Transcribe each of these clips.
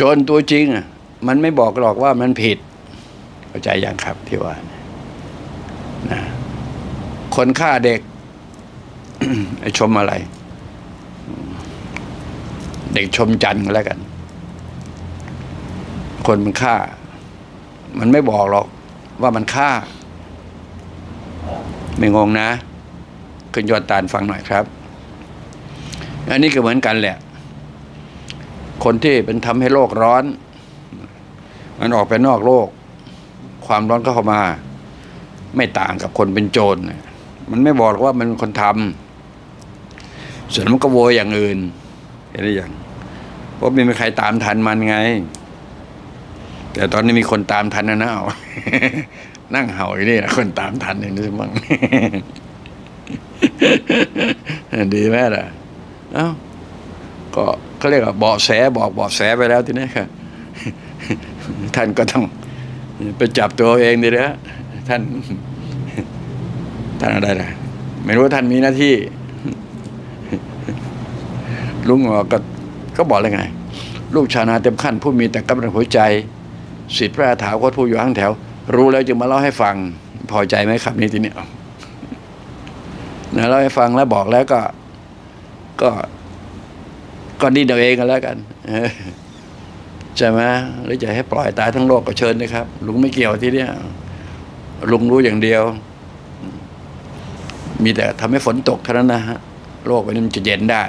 จรตัวจริงมันไม่บอกหรอกว่ามันผิดเข้าใจยังครับที่ว่านะคนฆ่าเด็กไอชมอะไร เด็กชมจันทร์ก็แล้วกัน คนมันฆ่า มันไม่บอกหรอกว่ามันฆ่า ไม่งงนะ ขึ้นยอดตาลฟังหน่อยครับ อันนี้ก็เหมือนกันแหละ คนที่เป็นทำให้โลกร้อน มันออกไปนอกโลก ความร้อนก็เข้ามา ไม่ต่างกับคนเป็นโจรมันไม่บอกว่ามันคนทำส่วนมันก็โวยอย่างอื่นเห็นหรือยังเพราะไม่มีใครตามทันมันไง แต่ตอนนี้มีคนตามทันนะนะเอานั่งเห่าอยู่นี่นะคนตามทันอย่างนี้มั้งดีไหมล่ะ เอ้าก็ เขาเรียกว่าเบาะแสบอกเบาะแสไปแล้วทีนี้ครับท่านก็ต้องไปจับตัวเองดีนะท่าน ท่านอะไรนะไม่รู้ว่าท่านมีหน้าที่ ลุงบอกก็ก็บอกเลยไง ลูกชาวนาเต็มขั้น ผู้มีแต่กำลังหัวใจสิทธิพระถาคตผู้อยู่ข้างแถว รู้แล้วจึงมาเล่าให้ฟัง พอใจไหมครับนี่ทีนี้นะเล่าให้ฟังแล้วบอกแล้วก็ ก็ ก็ดิ้นเอาเองกันแล้วกันใช่ไหมหรือจะให้ปล่อยตายทั้งโลกก็เชิญนะครับ ลุงไม่เกี่ยวที่เนี้ยลุงรู้อย่างเดียว มีแต่ทำให้ฝนตกเท่านั้นนะฮะโลกมันจะเย็นได้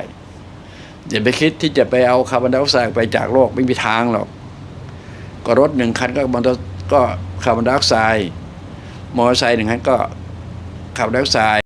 อย่าไปคิดที่จะไปเอาคาร์บอนไดออกไซด์ไปจากโลกไม่มีทางหรอก ก็รถหนึ่งคันก็มอเตอร์ก็คาร์บอนไดออกไซด์มอเตอร์ไซค์หนึ่งคันก็คาร์บอนไดออกไซด์